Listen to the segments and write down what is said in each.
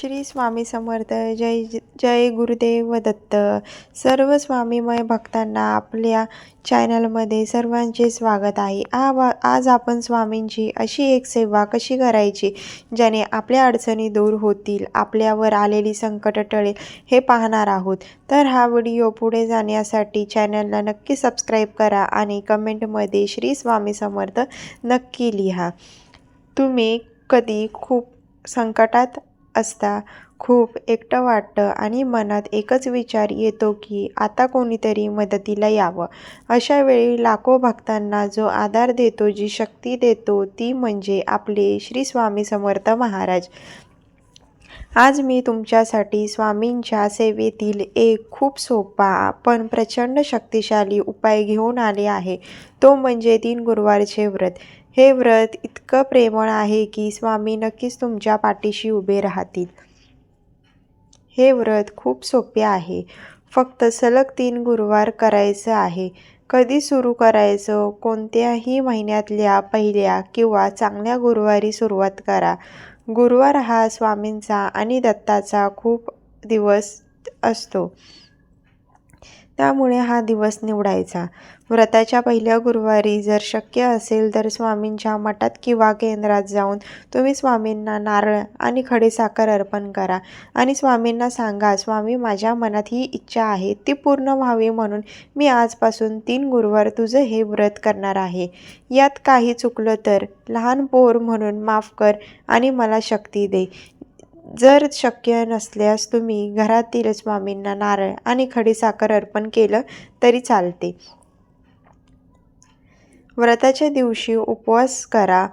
श्री स्वामी समर्थ जय जय गुरुदेव दत्त. सर्व स्वामीमय भक्तांना आपल्या चॅनलमध्ये सर्वांचे स्वागत आहे. आवा आज आपण स्वामींची अशी एक सेवा कशी करायची ज्याने आपल्या अडचणी दूर होतील आपल्यावर आलेली संकट टळेल हे पाहणार आहोत. तर हा व्हिडिओ पुढे जाण्यासाठी चॅनलला नक्की सबस्क्राईब करा आणि कमेंटमध्ये श्री स्वामी समर्थ नक्की लिहा. तुम्ही कधी खूप संकटात असता. खूप एकटं वाटतं आणि मनात एकच विचार येतो की आता कोणीतरी मदतीला यावं. अशा वेळी लाखो भक्तांना जो आधार देतो जी शक्ती देतो ती म्हणजे आपले श्री स्वामी समर्थ महाराज. आज मी तुमच्यासाठी स्वामींच्या सेवेतील एक खूप सोपा पण प्रचंड शक्तिशाली उपाय घेऊन आले आहे. तो म्हणजे तीन गुरुवारचे व्रत. हे व्रत इतकं प्रेमळ आहे की स्वामी नक्कीच तुमच्या पाठीशी उभे राहतील. हे व्रत खूप सोपे आहे. फक्त सलग तीन गुरुवार करायचं आहे. कधी सुरू करायचं कोणत्याही महिन्यातल्या पहिल्या किंवा चांगल्या गुरुवारी सुरुवात करा. गुरुवार हा स्वामींचा आणि दत्ताचा खूप दिवस असतो. त्यामुळे हा दिवस निवडायचा. व्रताच्या पहिल्या गुरुवारी जर शक्य असेल तर स्वामींच्या मठात किंवा केंद्रात जाऊन तुम्ही स्वामींना नारळ आणि खडीसाखर अर्पण करा. आणि स्वामींना सांगा स्वामी माझ्या मनात ही इच्छा आहे ती पूर्ण व्हावी म्हणून मी आजपासून तीन गुरुवार तुझं हे व्रत करणार आहे. यात काही चुकलं तर लहान पोर म्हणून माफ कर आणि मला शक्ती दे. जर शक्य नसल्यास तुम्ही घरातील स्वामींना नारळ आणि खडीसाखर अर्पण केलं तरी चालते. व्रताच्या दिवशी उपवास करा.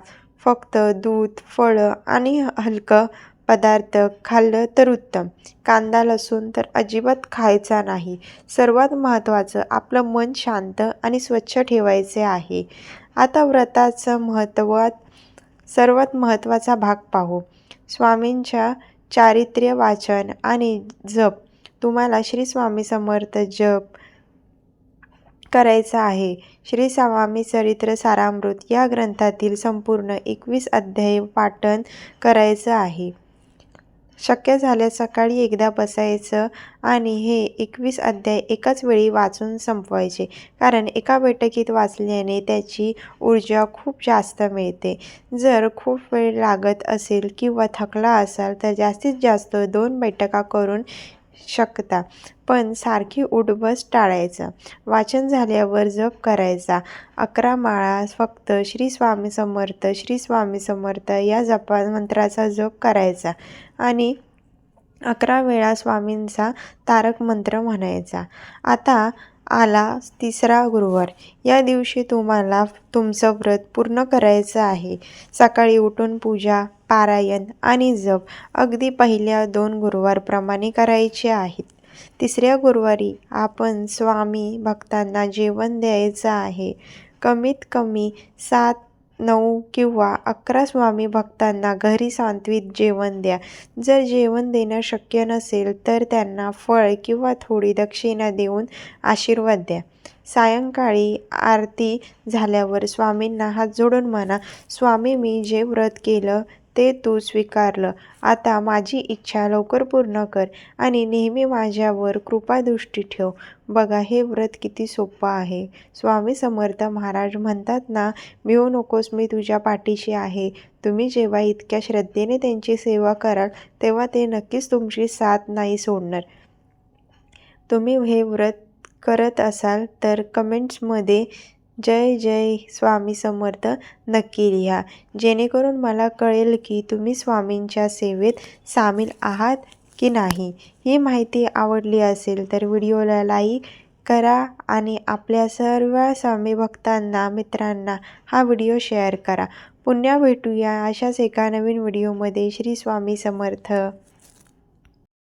फक्त दूध फळं आणि हलकं पदार्थ खाल्लं तर उत्तम. कांदा लसूण तर अजिबात खायचा नाही. सर्वात महत्त्वाचं आपलं मन शांत आणि स्वच्छ ठेवायचे आहे. आता व्रताचं महत्त्वात सर्वात महत्त्वाचा भाग पाहू. स्वामींच्या चारित्र्य वाचन आणि जप. तुम्हाला श्री स्वामी समर्थ जप करायचा आहे. श्री स्वामी चरित्र सारामृत या ग्रंथातील संपूर्ण एकवीस अध्याय पाठन करायचं आहे. शक्य झाल्यास सकाळी एकदा बसायचं आणि हे एकवीस अध्याय एकाच वेळी वाचून संपवायचे. कारण एका बैठकीत वाचल्याने त्याची ऊर्जा खूप जास्त मिळते. जर खूप वेळ लागत असेल किंवा थकला असाल तर जास्तीत जास्त दोन बैठका करून शकता. पण सारखी उठबस टाळायचं. वाचन झाल्यावर जप करायचा. अकरा माळा फक्त श्री स्वामी समर्थ श्री स्वामी समर्थ या जपा मंत्राचा जप करायचा आणि अकरा वेळा स्वामींचा तारक मंत्र म्हणायचा. आता आला तिसरा गुरुवार. या दिवशी तुम्हाला तुमचं व्रत पूर्ण करायचं आहे. सकाळी उठून पूजा पारायण आणि जप अगदी पहिल्या दोन गुरुवारप्रमाणे करायचे आहेत. तिसऱ्या गुरुवारी आपण स्वामी भक्तांना जेवण द्यायचं आहे. कमीत कमी सात नऊ किंवा अकरा स्वामी भक्तांना घरी सांत्वित जेवण द्या. जर जेवण देणं शक्य नसेल तर त्यांना फळ किंवा थोडी दक्षिणा देऊन आशीर्वाद द्या. सायंकाळी आरती झाल्यावर स्वामींना हात जोडून म्हणा स्वामी मी जे व्रत केलं ते तू स्वीकारलं. आता माझी इच्छा लवकर पूर्ण कर आणि नेहमी माझ्यावर कृपादृष्टी ठेव. बघा हे व्रत किती सोपं आहे. स्वामी समर्थ महाराज म्हणतात ना भिवू नकोस मी तुझ्या पाठीशी आहे. तुम्ही जेव्हा इतक्या श्रद्धेने त्यांची सेवा कराल तेव्हा ते नक्कीच तुमची साथ नाही सोडणार. तुम्ही हे व्रत करत असाल तर कमेंट्समध्ये जय जय स्वामी समर्थ. नक्की लिहा. जेणेकरून मला कळेल की तुम्ही स्वामींच्या सेवेत सामील आहात की नाही. ही माहिती आवडली असेल तर व्हिडिओला लाईक करा आणि आपल्या सर्व स्वामी भक्तांना मित्रांना हा व्हिडिओ शेअर करा. पुन्हा भेटूया अशाच एका नवीन व्हिडिओमध्ये. श्री स्वामी समर्थ.